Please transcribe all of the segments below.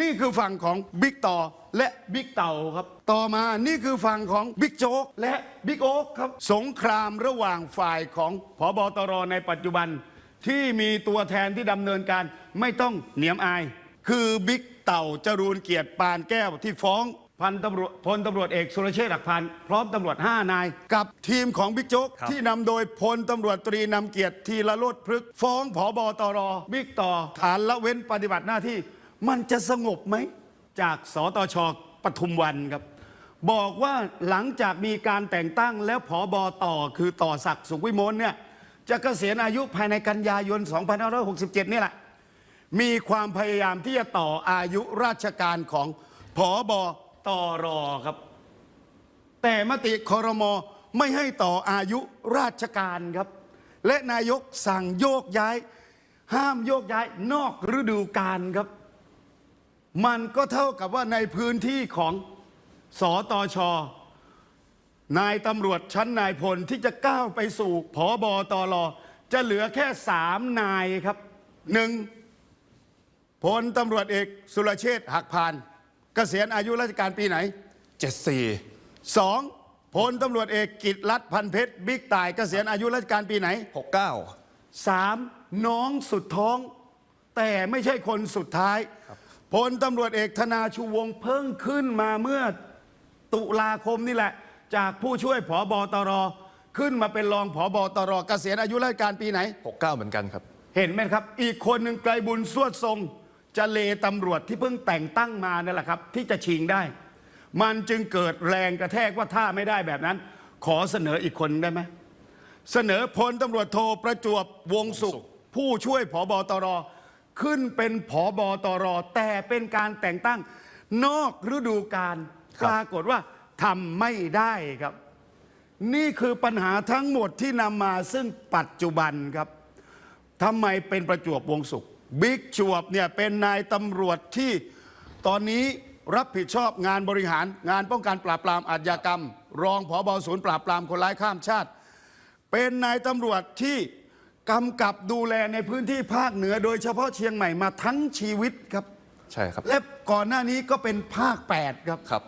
นี่คือฝั่งของบิ๊กต่อและบิ๊กเต่าครับ ต่อมานี่คือฝั่งของบิ๊กโจ๊กและบิ๊กโอ๊กครับ สงครามระหว่างฝ่ายของผบตรในปัจจุบัน ที่มีตัวแทนที่ดำเนินการไม่ต้องเหนียมอาย คือบิ๊กเต่าจรูนเกียรติปานแก้วที่ฟ้องพันตำรวจพลตำรวจเอกสุรเชษฐ์หักพานพร้อมตำรวจ 5 นาย กับทีมของบิ๊กโจ๊กครับที่นำโดยพลตำรวจตรีนำเกียรติทีละโลดพฤกษ์ฟ้องผอบอตรบิ๊กต่อฐานละเว้นปฏิบัติหน้าที่ มันจะสงบไหม จากสตชปทุมวันครับ บอกว่าหลังจากมีการแต่งตั้งแล้วผอบอต่อคือต่อศักดิ์สุขวิมลเนี่ยจะเกษียณอายุภายในกันยายน 2567 นี่แหละ มีความพยายามที่จะต่ออายุราชการของผอบอตอรอครับ แต่มติคอรมอไม่ให้ต่ออายุราชการครับ และนายกสั่งโยกย้าย ห้ามโยกย้ายนอกฤดูกาลครับ มันก็เท่ากับว่าในพื้นที่ของสอตอชนายตำรวจชั้นนายพลที่จะก้าวไปสู่ผอบอตอรอจะเหลือแค่สามนายครับหนึ่งพลตำรวจเอกสุรเชษฐ์หักพานเกษียณอายุราชการปีไหน 74 สองพลตำรวจเอกกิตรัฐพันเพชรบิ๊กต่ายเกษียณอายุราชการปีไหน69 สามน้องสุดท้อง แต่ไม่ใช่คนสุดท้าย พลตำรวจเอกธนาชูวงศ์เพิ่งขึ้นมาเมื่อตุลาคมนี่แหละ จากผู้ช่วยผอบอตร ขึ้นมาเป็นรองผอบอตรเกษียณอายุราชการปีไหน 69 เหมือนกันครับ เห็นไหมครับ อีกคนหนึ่งไกลบุญสวดทรงจะเลตำรวจที่เพิ่งแต่งตั้งมานั่นแหละครับ ที่จะชิงได้ มันจึงเกิดแรงกระแทกว่าถ้าไม่ได้แบบนั้น ขอเสนออีกคนได้ไหมเสนอพลตำรวจโทประจวบวงสุข ผู้ช่วยผอบอตร ขึ้นเป็นผอบอตรแต่เป็นการแต่งตั้ง นอกฤดูกาลครับปรากฏว่าทำไม่ได้ครับ นี่คือปัญหาทั้งหมดที่นำมาซึ่งปัจจุบันครับทำไมเป็นประจวบวงสุขบิ๊กจวบเนี่ยเป็นนายตำรวจที่ตอนนี้รับผิดชอบงานบริหารงานป้องกันปราบปรามอาชญากรรม รองผอบอศูนย์ปราบปรามคนร้ายข้ามชาติ เป็นนายตำรวจที่ กำกับดูแลในพื้นที่ภาคเหนือ โดยเฉพาะเชียงใหม่มาทั้งชีวิตครับ ใช่ครับและก่อนหน้านี้ก็เป็นภาค 8 ครับ ครับ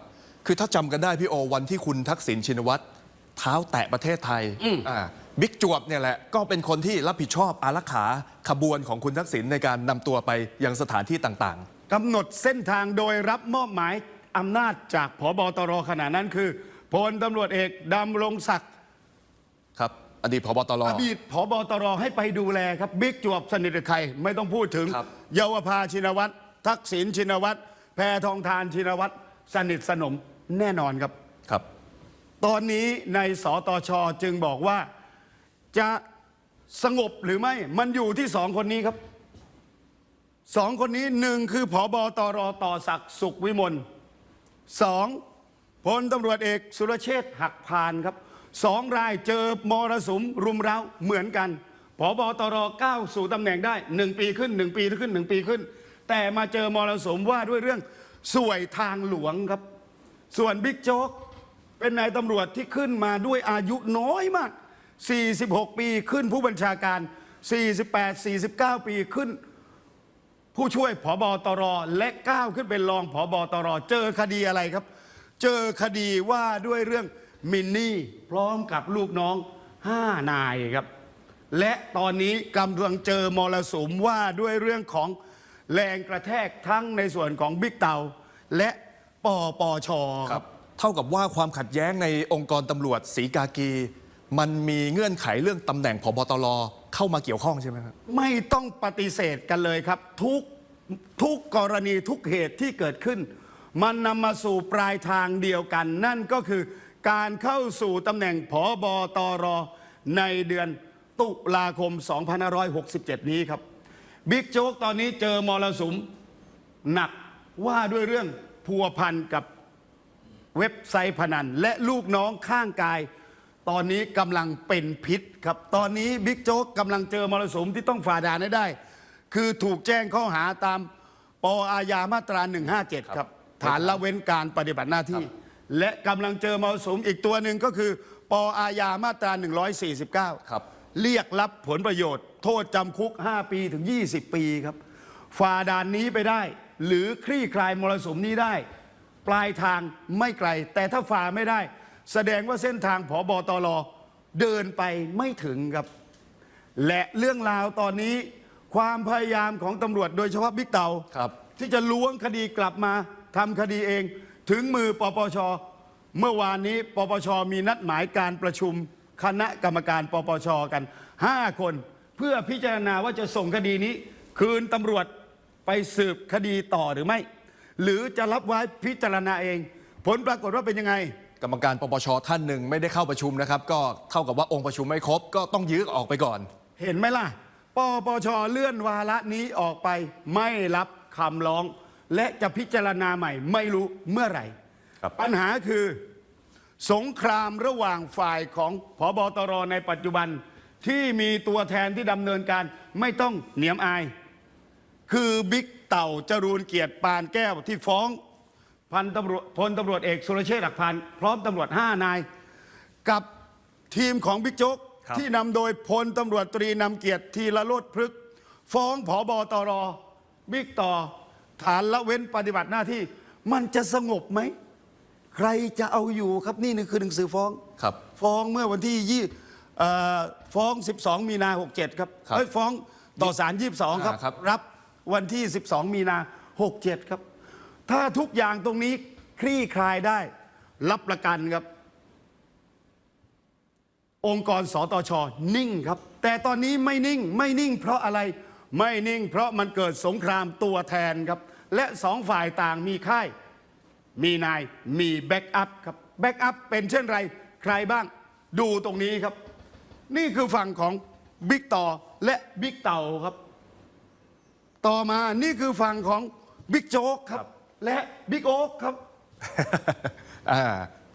คือถ้าจำกันได้พี่โอวันที่คุณทักษิณชินวัตรเท้าแตะประเทศไทยอ่าบิ๊กจวบเนี่ยแหละ ก็เป็นคนที่รับผิดชอบอารักขาขบวนของคุณทักษิณในการนำตัวไปยังสถานที่ต่างกำหนดเส้นทางโดยรับมอบหมายอำนาจจากผบตรขณะนั้นคือพลตำรวจเอกดำรงศักดิ์ๆครับ อดีตพบตร อดีตผบตรให้ไปดูแลครับบิ๊กจวบสนิทกับใครไม่ต้องพูดถึง ครับ เยาวภาชินวัตรทักษิณชินวัตรแพทองทานชินวัตรสนิทสนมแน่นอนครับ ครับ ตอนนี้ในสตชจึงบอกว่าจะสงบหรือไม่ มันอยู่ที่สองคนนี้ครับสองคนนี้หนึ่งคือผอบอตรต่อศักดิ์สุขวิมลสองพลตำรวจเอกสุรเชษฐ์หักพานครับ สองรายเจอมรสุมรุมเร้าเหมือนกันผอบอตรก้าวสู่ตำแหน่งได้หนึ่งปีขึ้นหนึ่งปีขึ้นหนึ่งปีขึ้น แต่มาเจอมรสุมว่าด้วยเรื่องสวยทางหลวงครับ ส่วนบิ๊กโจ๊กเป็นนายตำรวจที่ขึ้นมาด้วยอายุน้อยมาก 46 ปีขึ้นผู้บัญชาการ 48 49 ปีขึ้น ผู้ช่วยผอบอตรและก้าวขึ้นเป็นรองผอบอตร เจอคดีอะไรครับ เจอคดีว่าด้วยเรื่อง มินนี่พร้อมกับลูกน้อง 5 นายครับ และตอนนี้กำลังเจอมรสุมว่าด้วยเรื่องของแรงกระแทกทั้งในส่วนของบิ๊กเตาและปปชครับ เท่ากับว่าความขัดแย้งในองค์กรตำรวจสีกากี มันมีเงื่อนไขเรื่องตำแหน่งพบตรเข้ามาเกี่ยวข้องใช่ไหมครับ ไม่ต้องปฏิเสธกันเลยครับ ทุกทุกกรณีทุกเหตุที่เกิดขึ้น มันนำมาสู่ปลายทางเดียวกัน นั่นก็คือ การเข้าสู่ตำแหน่งผอบอตรในเดือนตุลาคม 2567 นี้ครับ บิ๊กโจ๊กตอนนี้เจอมรสุมหนักว่าด้วยเรื่องพัวพันกับเว็บไซต์พนัน และลูกน้องข้างกาย ตอนนี้กำลังเป็นพิษครับ ตอนนี้บิ๊กโจ๊กกำลังเจอมรสุมที่ต้องฝ่าด่านให้ได้ คือถูกแจ้งข้อหาตามปอาญามาตรา 157 ครับ ฐานละเว้นการปฏิบัติหน้าที่ และกำลังเจอมรสุมอีกตัวหนึ่งก็คือปอาญามาตรา 149 ครับ เรียกรับผลประโยชน์ โทษจำคุก 5 ปีถึง 20 ปีครับฝ่าด่านนี้ไปได้ หรือคลี่คลายมรสุมนี้ได้ ปลายทางไม่ไกล แต่ถ้าฝ่าไม่ได้ แสดงว่าเส้นทางผอบอตรเดินไปไม่ถึงครับ และเรื่องราวตอนนี้ความพยายามของตำรวจโดยเฉพาะบิ๊กเตาครับที่จะล้วงคดีกลับมาทำคดีเอง ถึงมือปปช เมื่อวานนี้ปปช มีนัดหมายการประชุมคณะกรรมการปปชกัน 5 คน เพื่อพิจารณาว่าจะส่งคดีนี้ คืนตำรวจไปสืบคดีต่อหรือไม่ หรือจะรับไว้พิจารณาเอง ผลปรากฏว่าเป็นยังไง กรรมการปปชท่านหนึ่งไม่ได้เข้าประชุมนะครับ ก็เท่ากับว่าองค์ประชุมไม่ครบ ก็ต้องยื้อออกไปก่อน เห็นไหมล่ะปปชเลื่อนวาระนี้ออกไปไม่รับคำร้อง และจะพิจารณาใหม่ไม่รู้เมื่อไหร่ครับปัญหาคือสงครามระหว่างฝ่ายของพบตรในปัจจุบันที่มีตัวแทนที่ดำเนินการไม่ต้องเหนียมอาย คือบิ๊กเต่าจรูนเกียรติปานแก้วที่ฟ้องพันตำรวจพลตำรวจเอกสุรเชษฐ์หักพานพร้อมตำรวจ5นาย กับทีมของบิ๊กโจ๊กครับที่นำโดยพลตำรวจตรีนำเกียรติทีละโลดพฤกษ์ฟ้องผอบอตรบิ๊กต่อ ฐานละเว้นปฏิบัติหน้าที่ มันจะสงบไหม ใครจะเอาอยู่ครับนี่นี่คือหนังสือฟ้อง ครับ ฟ้องเมื่อวันที่ยี่เอ่อฟ้อง 12 มีนา 67 ครับครับเอ้ยฟ้องต่อศาล22 ครับ อ่าครับ รับวันที่ 12 มีนา 67 ครับ ถ้าทุกอย่างตรงนี้คลี่คลายได้ รับประกันครับ องค์กรสตชนิ่งครับ แต่ตอนนี้ไม่นิ่งไม่นิ่งเพราะอะไรไม่นิ่งเพราะมันเกิดสงครามตัวแทนครับ และสองฝ่ายต่างมีค่าย มีนายมีแบ็กอัพครับแบ็กอัพเป็นเช่นไรใครบ้าง ดูตรงนี้ครับ นี่คือฝั่งของบิ๊กต่อและบิ๊กเต่าครับ ต่อมานี่คือฝั่งของบิ๊กโจ๊กครับ และบิ๊กโอ๊กครับ อ่า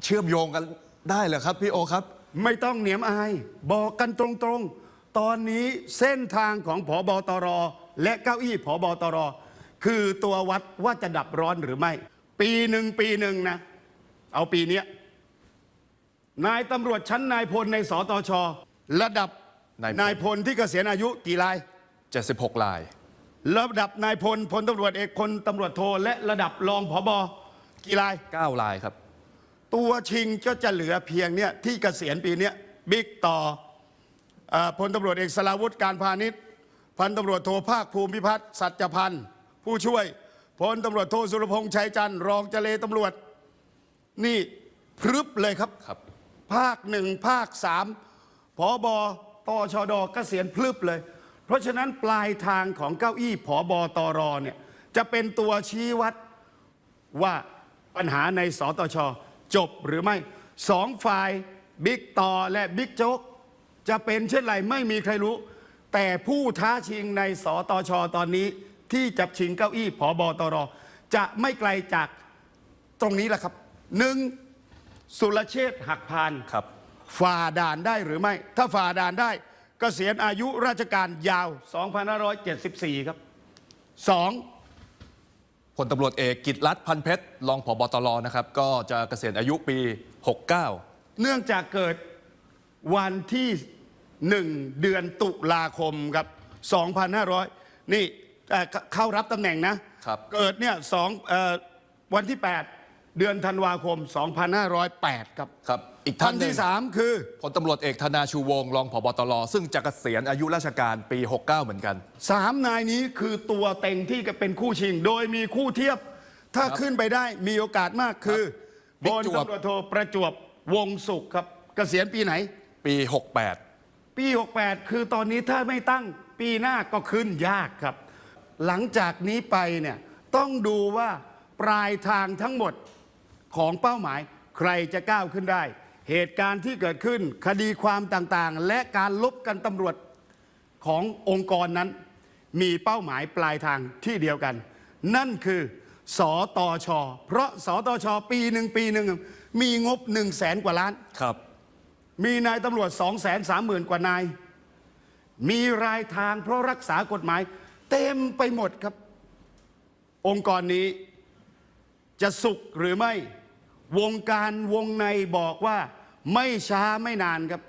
เชื่อมโยงกันได้เหรอครับพี่โอครับ ไม่ต้องเหนียมอาย บอกกันตรงๆ ตอนนี้เส้นทางของผอบอตร และเก้าอี้ผอบอตร คือตัววัดว่าจะดับร้อนหรือไม่ ปีหนึ่งปีหนึ่งนะ เอาปีเนี้ยนายตำรวจชั้นนายพลในสตชระดับนายพลนายพลที่เกษียณอายุกี่ราย 76ลาย ระดับนายพลพลตำรวจเอกพลตำรวจโทและระดับรองผบกี่ราย9ลายครับ ตัวชิงก็จะเหลือเพียงเนี่ยที่เกษียณปีเนี้ยบิ๊กต่อเอ่อพลตำรวจเอกสราวุธการพาณิชย์พันตำรวจโทภาคภูมิพิพัฒน์สัจพันธ์ ผู้ช่วยพลตำรวจโทสุรพงษ์ชัยจันทร์รองเจเลตำรวจ นี่พรึบเลยครับ ครับ ภาคหนึ่งภาคสามผอบอตชดเกษียณพลึบเลย เพราะฉะนั้นปลายทางของเก้าอี้ผอบอตรเนี่ยจะเป็นตัวชี้วัดว่าปัญหาในสตชจบหรือไม่สองฝ่ายบิ๊กต่อและบิ๊กโจ๊กจะเป็นเช่นไรไม่มีใครรู้ แต่ผู้ท้าชิงในสตชตอนนี้ ที่จับชิงเก้าอี้ผอบอตร จะไม่ไกลจากตรงนี้แหละครับหนึ่งสุรเชษฐ์หักพานครับ ฝ่าด่านได้หรือไม่ ถ้าฝ่าด่านได้กเกษียณอายุราชการยาว 2574 ครับสองพลตำรวจเอกกิตรัฐพันเพชรรองผบตรนะครับ ก็จะเกษียณอายุปี 69 เนื่องจากเกิดวันที่หนึ่งเดือนตุลาคมครับ 2,500 นี่ เอ่อเข้าเข้ารับตำแหน่งนะ ครับ เกิดเนี่ยสองเอ่อวันที่ 8 เดือนธันวาคม 2,508 ครับครับ อีกท่าท่านนหนึ่ที่ง3คือ พลตำรวจเอกธนาชูวงศ์รองผบตรซึ่งจะเกษียณอายุราชการปี 69 เหมือนกันสามนายนี้คือตัวเต็งที่จะเป็นคู่ชิง โดยมีคู่เทียบ ถ้าครับขึ้นไปได้มีโอกาสมากคือบิ๊พกลจวบ ตำรวจโทประจวบวงศุกร์ครับ เกษียณปีไหน ปี 68 ปี 68 คือตอนนี้ถ้าไม่ตั้งปีหน้าก็ขึ้นยากครับ หลังจากนี้ไปเนี่ยต้องดูว่าปลายทางทั้งหมดของเป้าหมาย ใครจะก้าวขึ้นได้ เหตุการณ์ที่เกิดขึ้นคดีความต่างๆ และการลบกันตำรวจขององค์กรนั้น มีเป้าหมายปลายทางที่เดียวกัน นั่นคือสอตอชอเพราะสอตอชอปีหนึ่งปีหนึ่งมีงบ1นึ่งแสนกว่าล้านครับ มีนายตำรวจ2 3 0 0 0 0กว่านาย มีรายทางเพราะรักษากฎหมาย เต็มไปหมดครับ องค์กรนี้จะสุขหรือไม่ วงการวงในบอกว่าไม่ช้าไม่นานครับ